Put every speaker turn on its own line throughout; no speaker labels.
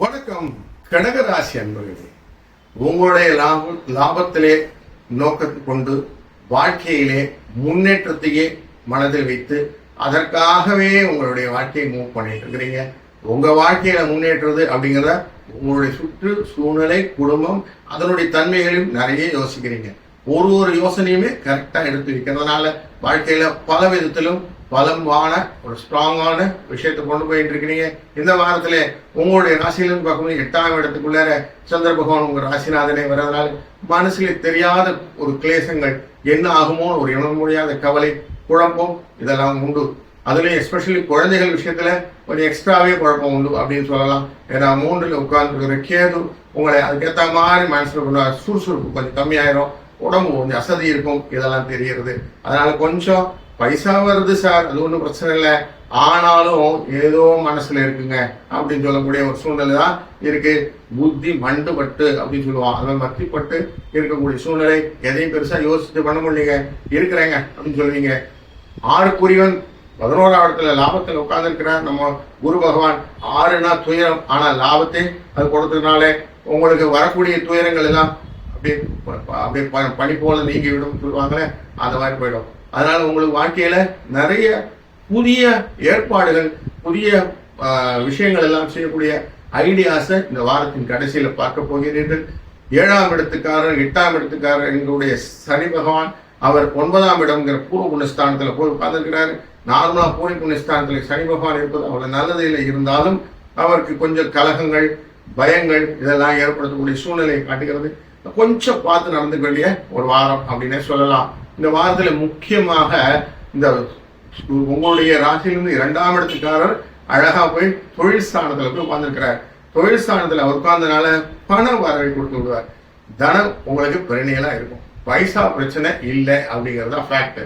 வணக்கம். கடகராசி அன்பர்களே உங்களுடைய லாபம் லாபத்திலே நோக்கத்தை கொண்டு வாழ்க்கையிலே முன்னேற்றத்தையே மனதில் வைத்து அதற்காகவே உங்களுடைய வாழ்க்கையை மூவ் பண்ணிட்டு இருக்கிறீங்க. உங்க வாழ்க்கையில முன்னேற்றது அப்படிங்கிறத உங்களுடைய சுற்று சூழ்நிலை குடும்பம் அதனுடைய தன்மைகளையும் நிறைய யோசிக்கிறீங்க. ஒரு ஒரு யோசனையுமே கரெக்டா எடுத்து வைக்கிறதுனால வாழ்க்கையில பல விதத்திலும் பலமான ஒரு ஸ்ட்ராங்கான விஷயத்தை கொண்டு போயிட்டு இருக்கிறீங்க. இந்த வாரத்துல உங்களுடைய ராசியிலிருந்து பார்க்கும்போது எட்டாம் இடத்துக்குள்ளார சந்திர பகவான் உங்க ராசிநாதனை வர்றதுனால மனசுல தெரியாத ஒரு கிளேசங்கள் என்ன ஆகுமோ ஒரு இண முடியாத கவலை குழப்பம் இதெல்லாம் உண்டு. அதுலயும் எஸ்பெஷலி குழந்தைகள் விஷயத்துல கொஞ்சம் எக்ஸ்ட்ராவே குழப்பம் உண்டு அப்படின்னு சொல்லலாம். ஏன்னா மூன்றுல உட்கார்ந்துருக்கிற கேது உங்களை அதுக்கேற்ற மாதிரி மனசுல கொண்டு சுறுசுறுப்பு கொஞ்சம் கம்மியாயிரும். உடம்பு கொஞ்சம் அசதி இருக்கும் இதெல்லாம் தெரியறது. அதனால கொஞ்சம் பைசா வருது சார் அது ஒன்றும் பிரச்சனை இல்லை. ஆனாலும் ஏதோ மனசுல இருக்குங்க. அப்படின்னு சொல்லக்கூடிய ஒரு சூழ்நிலை தான் இருக்கு. புத்தி மண்டுபட்டு அப்படின்னு சொல்லுவான். அதான் மத்திப்பட்டு இருக்கக்கூடிய சூழ்நிலை எதையும் பெருசா யோசிச்சு பண்ண முடியல இருக்கிறேங்க அப்படின்னு சொல்லுவீங்க. ஆறுக்குரியவன் பதினோராம் இடத்துல லாபத்தில் உட்கார்ந்துருக்கிறார். நம்ம குரு பகவான் ஆறுனா துயரம். ஆனா லாபத்தை அது கொடுத்ததுனால உங்களுக்கு வரக்கூடிய துயரங்கள் எல்லாம் அப்படியே அப்படியே ப- பனி போல நீங்கி விடும் சொல்லுவாங்களே அந்த மாதிரி போயிடும். அதனால உங்களுக்கு வாழ்க்கையில நிறைய புதிய ஏற்பாடுகள் புதிய விஷயங்கள் எல்லாம் செய்யக்கூடிய ஐடியாஸை இந்த வாரத்தின் கடைசியில பார்க்க போகிறீர்கள். ஏழாம் இடத்துக்காரர் எட்டாம் இடத்துக்காரர் எங்களுடைய சனி பகவான் அவர் ஒன்பதாம் இடம்ங்கிற பூர்வ புண்ணியஸ்தானத்துல போய் உட்கார்ந்துருக்கிறாரு. நார்மலா பூரி புண்ணியஸ்தானத்துல சனி பகவான் இருப்பது அவ்வளவு நல்லது இல்லை. இருந்தாலும் அவருக்கு கொஞ்சம் கலகங்கள் பயங்கள் இதெல்லாம் ஏற்படுத்தக்கூடிய சூழ்நிலையை காட்டுகிறது. கொஞ்சம் பார்த்து நடந்துக்க வேண்டிய ஒரு வாரம் அப்படின்னே சொல்லலாம். இந்த வாரத்துல முக்கியமாக இந்த உங்களுடைய ராசியிலிருந்து இரண்டாம் இடத்துக்காரர் அழகா போய் தொழில் ஸ்தானத்துல போய் உட்கார்ந்துருக்கிறார். தொழில் ஸ்தானத்துல அவர் உட்கார்ந்தனால பண வரவை கொடுத்து விடுவார். தனம் உங்களுக்கு பிரணியலா இருக்கும். பைசா பிரச்சனை இல்லை அப்படிங்கறதா ஃபேக்ட்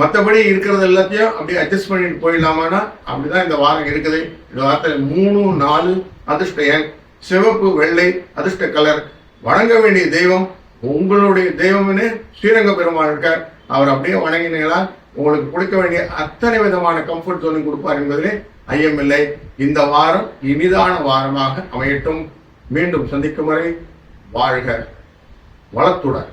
மற்றபடி இருக்கிறது எல்லாத்தையும் அப்படியே அட்ஜஸ்ட் பண்ணிட்டு போயிடலாமானா அப்படிதான் இந்த வாரம் இருக்குது. இந்த வாரத்தில் மூணு நாலு அதிர்ஷ்ட எண் சிவப்பு வெள்ளை அதிர்ஷ்ட கலர் வணங்க வேண்டிய தெய்வம் உங்களுடைய தெய்வம்னு ஸ்ரீரங்க பெருமாள் இருக்கார். அவர் அப்படியே வணங்கினீங்களா? உங்களுக்கு கொடுக்க வேண்டிய அத்தனை விதமான கம்ஃபர்ட் ஜோனும் கொடுப்பார் என்பதிலே ஐயமில்லை. இந்த வாரம் இனிதான வாரமாக அமையட்டும். மீண்டும் சந்திக்கும் வரை வாழ்க வளத்துடன்.